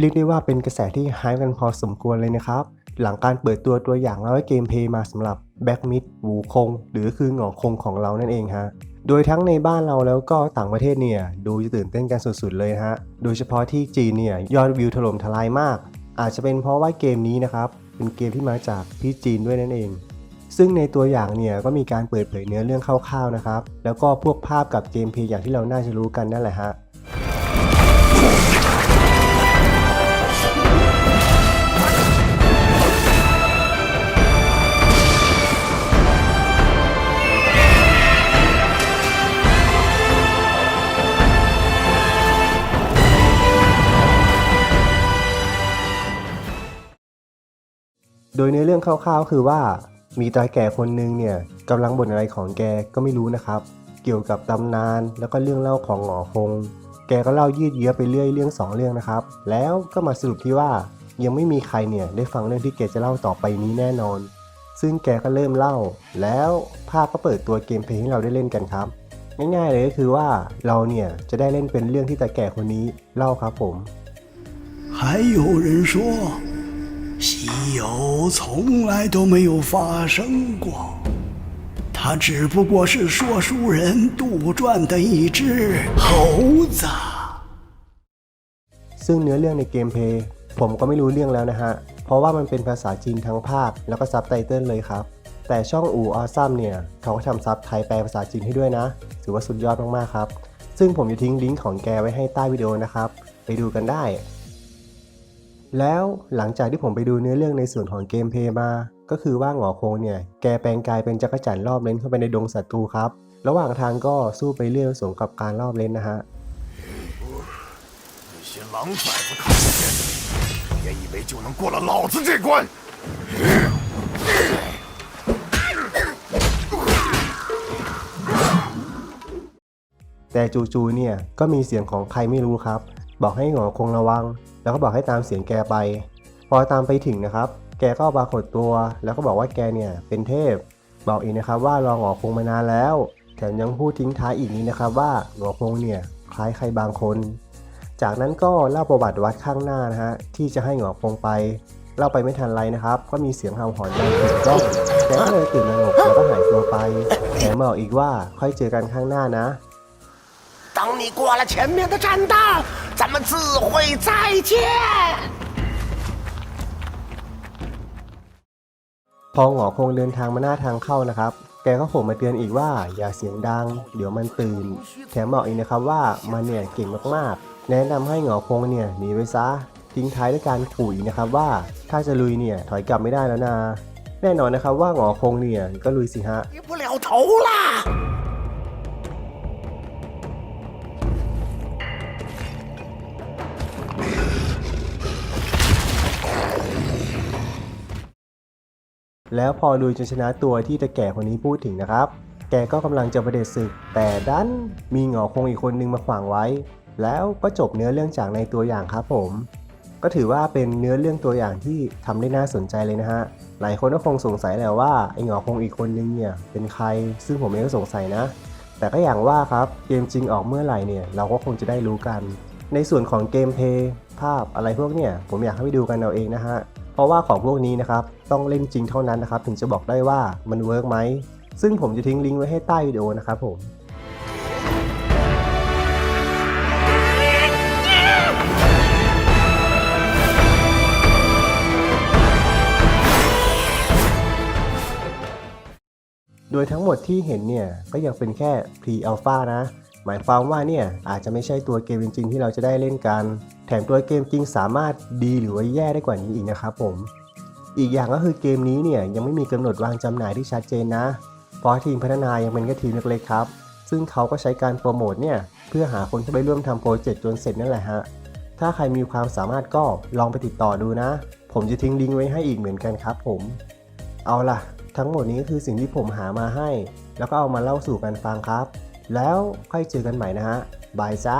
เรียกได้ว่าเป็นกระแสที่ไฮป์กันพอสมควรเลยนะครับ หลังการเปิดตัวตัวอย่างแล้วก็เกมเพย์มาสำหรับแบ็กมิดวูคง หรือคือหงอคงของเรานั่นเองฮะโดยทั้งในบ้านเราแล้วก็ต่างประเทศเนี่ย ดูจะตื่นเต้นกันสุดๆเลยฮะ โดยเฉพาะที่จีนเนี่ย ยอดวิวถล่มทลายมาก อาจจะเป็นเพราะว่าเกมนี้นะครับ เป็นเกมที่มาจากที่จีนด้วยนั่นเอง ซึ่งในตัวอย่างเนี่ยก็มีการเปิดเผยเนื้อเรื่องคร่าวๆนะครับ แล้วก็พวกภาพกับเกมเพย์อย่างที่เราน่าจะรู้กันนั่นแหละฮะ โดยในเรื่องคร่าวๆ คือว่า มีตาแก่คนหนึงเนี่ยกำลังบ่นอะไรของแกก็ไม่รู้นะครับ เกี่ยวกับตำนานแล้วก็เรื่องเล่าของหงอคง แกก็เล่ายืดเยื้อไปเรื่อยเรื่องสองเรื่องนะครับ แล้วก็มาสรุปที่ว่ายังไม่มีใครเนี่ยได้ฟังเรื่องที่แกจะเล่าต่อไปนี้แน่นอน ซึ่งแกก็เริ่มเล่า แล้วภาพก็เปิดตัวเกมเพลย์ให้เราได้เล่นกันครับ ง่ายๆเลยก็คือว่าเราเนี่ยจะได้เล่นเป็นเรื่องที่ตาแก่คนนี้เล่าครับผม 还有人说， 西游从来都没有发生过，它只不过是说书人杜撰的一只猴子。 ซึ่งเนื้อเรื่องในเกมเพลย์ผมก็ไม่รู้เรื่องแล้วนะฮะ เพราะว่ามันเป็นภาษาจีนทั้งภาคแล้วก็ซับไตเติลเลยครับ แต่ช่องอูออซัมเนี่ย เขาก็ทำซับไทยแปลภาษาจีนให้ด้วยนะ ถือว่าสุดยอดมากๆครับ ซึ่งผมจะทิ้งลิงก์ของแกไว้ให้ใต้วิดีโอนะครับ ไปดูกันได้ แล้วหลังจากที่ผมไปดูเนื้อเรื่องในส่วนของเกมเพลย์มา ก็คือว่าหงอโคงเนี่ย แกแปลงกายเป็นจักรจั่นรอบเลนเข้าไปในดงศัตรูครับ ระหว่างทางก็สู้ไปเรื่อยสมกับการรอบเลนนะฮะ 那些狼崽子看不见，别以为就能过了老子这关。 แต่จู่ๆเนี่ยก็มีเสียงของใครไม่รู้ครับ บอกให้หงอคงระวัง แล้วก็บอกให้ตามเสียงแกไป พอตามไปถึงนะครับ แกก็ปรากฏตัว แล้วก็บอกว่าแกเนี่ยเป็นเทพ บอกอีกนะครับว่ารองอคงมานานแล้ว แถมยังพูดทิ้งท้ายอีกนี้นะครับว่าหลวงอคงเนี่ยคล้ายใครบางคน จากนั้นก็เล่าประวัติวัดข้างหน้านะฮะที่จะให้หงอคงไปเล่าไปไม่ทันไรนะครับ ก็มีเสียงเห่าหอนดังถึงกล้องแกก็เลยตื่นระหนกแล้วก็หายตัวไปแถมบอกอีกว่าค่อยเจอกันข้างหน้านะ 等你过了前面的栈道，咱们自会再见。 พอหงอคงเดินทางมาหน้าทางเข้านะครับ แกก็โผล่มาเตือนอีกว่าอย่าเสียงดัง เดี๋ยวมันตื่น แถมบอกอีกนะครับว่ามันเนี่ยเก่งมากๆ แนะนำให้หงอคงเนี่ยหนีไปซะ ทิ้งท้ายด้วยการขู่อีกนะครับว่าถ้าจะลุยเนี่ยถอยกลับไม่ได้แล้วนะ แน่นอนนะครับว่าหงอคงเนี่ยก็ลุยสิฮะ แล้วพอลุยจนชนะตัวที่ตะแก่คนนี้พูดถึงนะครับ แกก็กำลังจะประเด็จศึก แต่ดันมีหงอคงอีกคนนึงมาขวางไว้ แล้วก็จบเนื้อเรื่องจากในตัวอย่างครับผม ก็ถือว่าเป็นเนื้อเรื่องตัวอย่างที่ทำได้น่าสนใจเลยนะฮะ หลายคนก็คงสงสัยแหละว่าไอ้หงอคงอีกคนนึงเนี่ยเป็นใคร ซึ่งผมเองก็สงสัยนะ แต่ก็อย่างว่าครับ เกมจริงออกเมื่อไหร่เนี่ยเราก็คงจะได้รู้กัน ในส่วนของเกมเพย์ภาพอะไรพวกเนี่ยผมอยากให้ไปดูกันเอาเองนะฮะ ราะว่าของพวกนี้นะครับต้องเล่นจริงเท่านั้นนะครับ ถึงจะบอกได้ว่ามันเวิร์กไหมซึ่งผมจะทิ้งลิงก์ไว้ให้ใต้วิดีโอนะครับผมโดยทั้งหมดที่เห็นเนี่ยก็ยังเป็นแค่ Pre Alpha นะ หมายความว่าเนี่ยอาจจะไม่ใช่ตัวเกมจริง ๆ ที่เราจะได้เล่นกัน แถมตัวเกมจริงสามารถดีหรือว่าแย่ได้กว่านี้อีกนะครับผม อีกอย่างก็คือเกมนี้เนี่ยยังไม่มีกำหนดวางจำหน่ายที่ชัดเจนนะ เพราะทีมพัฒนายังเป็นแค่ทีมเล็กๆครับ ซึ่งเขาก็ใช้การโปรโมทเนี่ยเพื่อหาคนที่ไปร่วมทำโปรเจกต์จนเสร็จนั่นแหละฮะ ถ้าใครมีความสามารถก็ลองไปติดต่อดูนะ ผมจะทิ้งลิงก์ไว้ให้อีกเหมือนกันครับผม เอาล่ะ ทั้งหมดนี้คือสิ่งที่ผมหามาให้ แล้วก็เอามาเล่าสู่กันฟังครับ แล้วค่อยเจอกันใหม่นะฮะบายจ้า